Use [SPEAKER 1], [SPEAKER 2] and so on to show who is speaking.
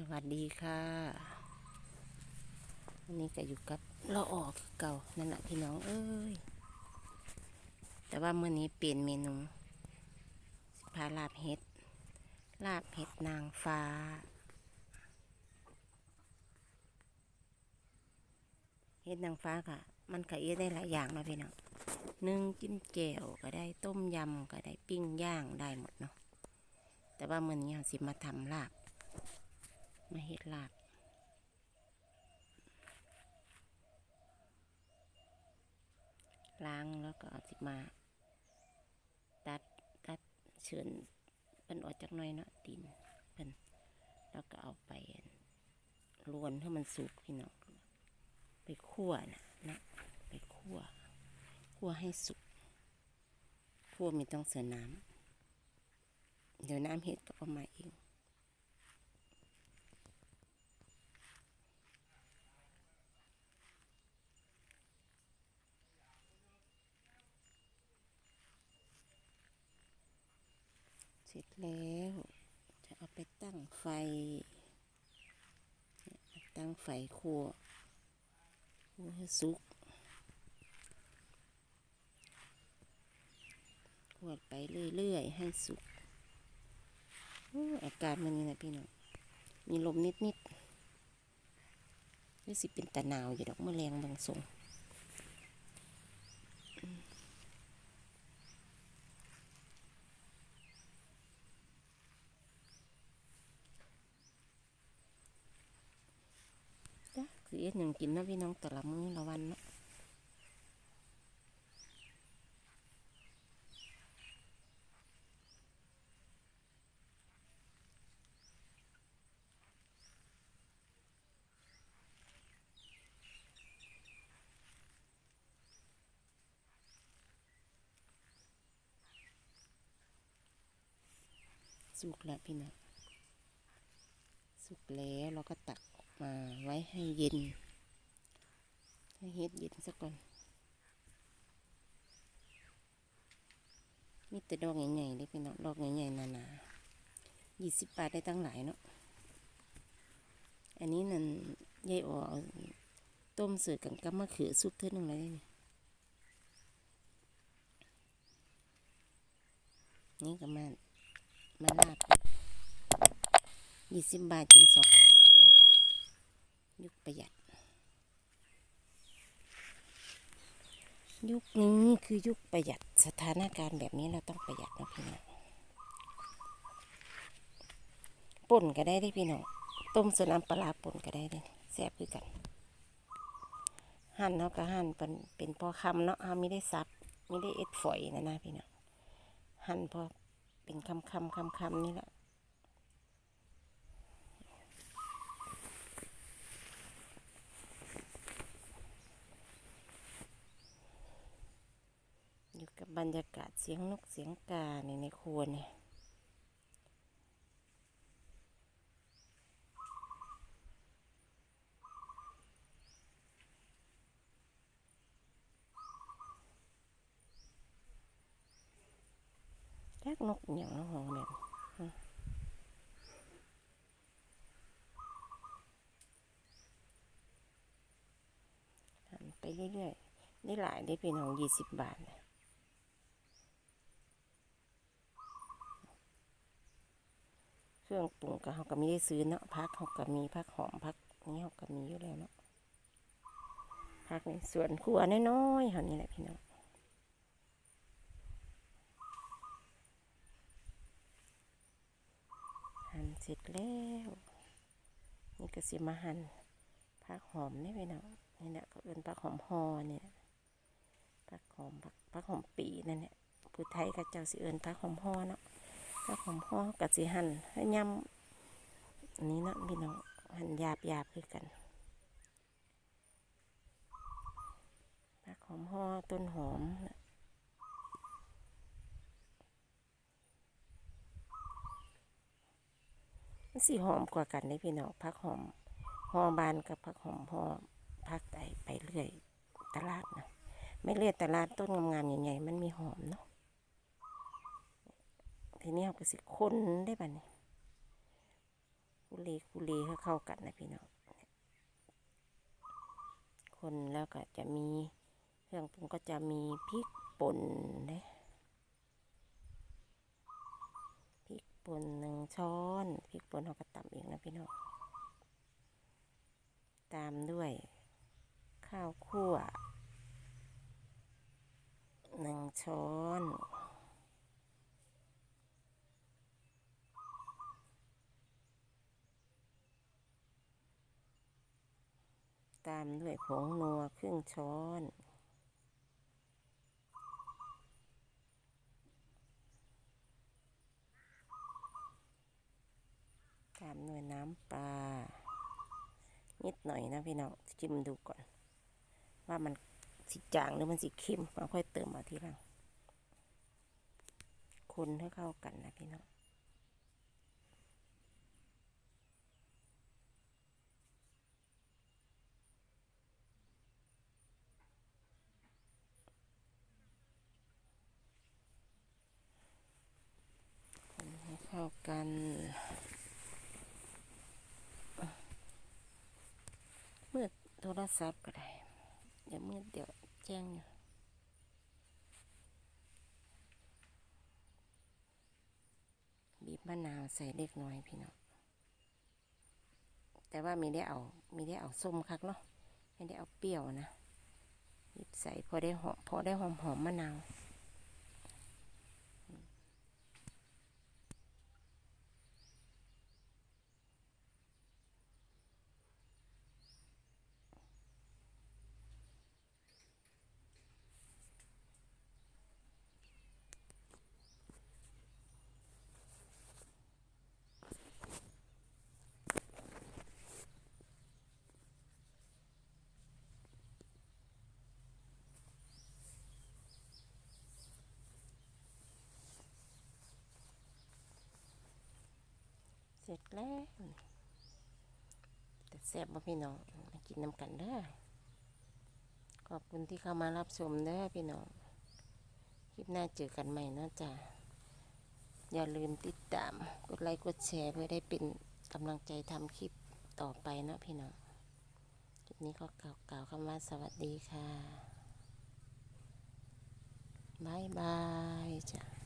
[SPEAKER 1] สวัสดีค่ะวันนี้ก็อยู่กับเราออกเก่านั่นแหละพี่น้องเอ้ย แต่ว่าเมื่อนี้เปลี่ยนเมนูสิพาลาบเห็ด ลาบเห็ดนางฟ้า เห็ดนางฟ้าค่ะ มันก็เอ็ดได้หลายอย่างเนะพี่น้องนึ่งจิ้มแจ่วก็ได้ต้มยำก็ได้ปิ้งย่างได้หมดเนาะแต่ว่าเมื่อนี้เราสิมาทำลาบ มาเฮ็ดหลาบล้างแล้วก็เอาสิมา ตัดตัดเฉือนเป็นออกจากหน้อยเนาะตีนเป็นแล้วก็เอาไปลวนให้มันสุกพี่น้องไปคั่วนะนะไปคั่วคั่วให้สุกคั่วไมีต้องเสือน้ำเดี๋ยวน้ำเห็ดก็เอามาเอง เสร็จแล้ว จะเอาไปตั้งไฟ ตั้งไฟคั่วคั่วให้สุกคั่วไปเรื่อยๆ ให้สุกอู้อากาศมันนี่นะพี่น้อง มีลมนิดๆนี่สิเป็นตะนาวอยู่ดอกเมื่อแรงบางทรง จ้ะคือ เอ็ดหนึ่งกินเนาะพี่น้องแต่ละมื้อละวันเนาะสุกแล้วพี่น้องสุกแล้วเราก็ตัก มาไว้ให้เย็น ให้เฮ็ดเย็นซะก่อน มีแต่ดอกใหญ่ๆเลยพี่น้องดอกใหญ่ๆหนาๆยี่สิบบาทได้ตั้งหลายเนาะ อันนี้นั่นยายอ๋อเอาต้มเสือกันกับมะเขือซุปเท่านึงเลยนี่นี่ก็มามาลาบยี่สิบบาทกินสองอย่างเล ยุคประหยัด ยุคนี้คือยุคประหยัดสถานการณ์แบบนี้เราต้องประหยัดนะพี่น้องป่นก็ได้ได้พี่น้องต้มสน้ำปลาป่นก็ได้เลยแซ่บคือกัน หั่นเนาะก็หั่นเป็นเป็นพอคำเนาะเฮาไม่ได้ซับไม่ได้เอ็ดฝอยนะนะพี่น้องหั่นพอเป็นคำคำคำคำนี่แหละ บรรยากาศเสียงนกเสียงกาในในครัวเนี่ยแรกนกอหย่างนาะของเนี่ยหันไปเรื่อยๆได้หลายได้เป็นของยี่สิบบาทนะ เครื่องปรุงก็เขาก็ไม่ได้ซื้อเนาะพักเขาก็มีพักหอมพักนี้เขาก็มีอยู่แล้วเนาะพักในส่วนครัวน้อยๆเขานี่แหละพี่น้องหั่นเสร็จแล้วนี่ก็สิมาหั่นพักหอมนี่พี่น้องนี่แหละเขาเอิ้นพักหอมฮอเนี่ยพักหอมพักพักหอมปีนั่นแหละผู้ไทยก็เจ้าสิเอิ้นพักหอมฮอเนาะ ถ้าของพ่อกับสีหั่นให้ยำอันนี้นะพี่น้องหั่นหยาบหยาบคือกันผักหอมห่อต้นหอมมันสีหอมกว่ากันเลยพี่น้องผักหอมห่อบานกับผักหอมห่อผักไอไปเรื่อยตลาดนะไม่เรียตลาดต้นงามๆใหญ่ๆมันมีหอมเนาะ ทีนี้เราก็สิคนได้ป่ะเนี่ยคุเลคุเลให้เข้ากันนะพี่น้องคนแล้วก็จะมีเครื่องปรุงก็จะมีพริกป่นนะพริกป่นหนึ่งช้อนพริกป่นเราก็ตำเองนะพี่น้องตามด้วย ข้าวคั่วหนึ่งช้อน ตามด้วยผงนัวครึ่งช้อน ตามด้วยน้ำปลา นิดหน่อยนะพี่น้องจิ้มดูก่อน ว่ามันสิจางหรือมันสิเค็มเราค่อยเติมมาทีหลังคนให้เข้ากันนะพี่น้อง คนให้เข้า กัน มืดโทรศัพท์ก็ได้เดี๋ยวมืดเดี๋ยวแจ้งอยู่บีบมะนาวใส่เล็กน้อยพี่น้อง แต่ว่าไม่ได้เอาไม่ได้เอาส้มคักเนาะ ไม่ได้เอาเปรี้ยวนะบีบใส่พอได้หอมพอได้หอมหอมมะนาว สร็จแล้วแต่แซ่บบ่พี่น้องมากินน้ำกันเด้อขอบคุณที่เข้ามารับชมเด้อพี่น้องคลิปหน้าเจอกันใหม่นาะจ้ะอย่าลืมติดตาม กดไลค์กดแชร์เพื่อได้เป็นกำลังใจทำคลิปต่อไปนะพี่น้องคลิปนี้ก็กล่าวกล่าวคำว่าสวัสดีค่ะบายบายจ้ะ